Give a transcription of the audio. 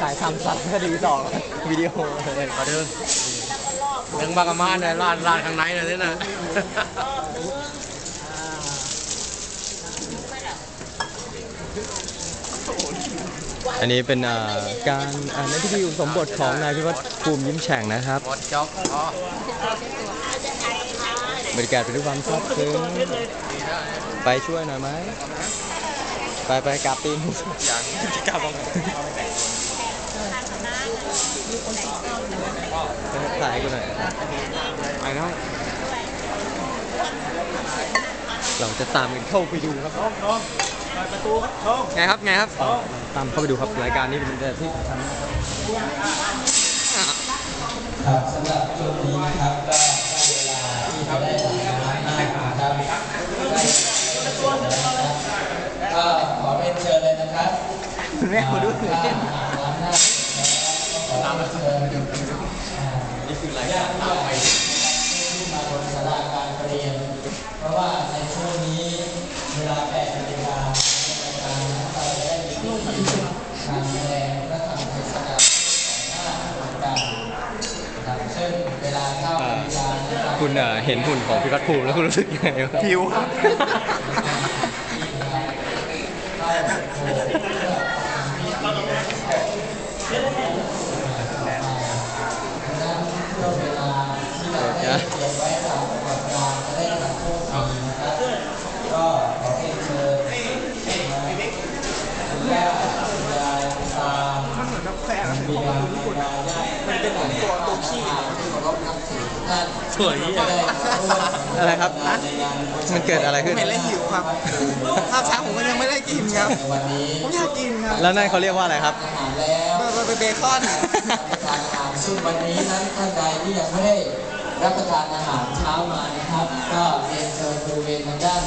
ถ่ายทำสัตว์คดีสองวิดีโอเลยมาเดินเดินบางกะมาเนี่ยร้านร้านข้างในเลยนะอันนี้เป็นอ่าการอ่าในพิธีอุปสมบทของนายพิวัตรภูมิยิ้มแฉ่งนะครับหมดจ็อกอ๋อบรรยากาศเป็นด้วยความซาบซึ้งไปช่วยหน่อยไหม ไปไปกราบตีนอย่างจะกลับมาถ่ายกูหน่อยไปแล้วเราจะตามกันเข้าไปดูครับน้องเปิดประตูครับน้องไงครับไงครับตามเข้าไปดูครับรายการนี้เป็นแต่ที่ทำ แม่มาดูถ้าร้านหน้าขอเรียนเชิญนี่คือรายญาการติผู้ใหญ่ที่มาบนศาลาการประเรียน เพราะว่าในช่วงนี้เวลา8นาฬิกาในรายการเราจะได้มีการแสดงและทำเทศกาลของหน้าเหมือนกันนะครับซึ่งเวลาเข้านาฬิกานะครับคุณเอ่อเห็นหุ่นของพิวัตรภูมิแล้วคุณรู้สึกยังไงบ้างผิวครับ น้ำแข็งเป็นของญี่ปุ่นนะมันเป็นของตัวตัวยสวยอะไรครับฮะมันเกิดอะไรขึ้นไมเห็นแล้หิวครับข้าวเช้าผมก็ยังไม่ได้กินครับผมอยากกินครับแล้วนั่นเขาเรียกว่าอะไรครับเบคอนอาหาซึ่งวันนี้นั้นท่านใดที่ยังไม่ได้รับประทานอาหารเช้ามานะครับ ก็เรียนเชิญบริเวณทางด้าน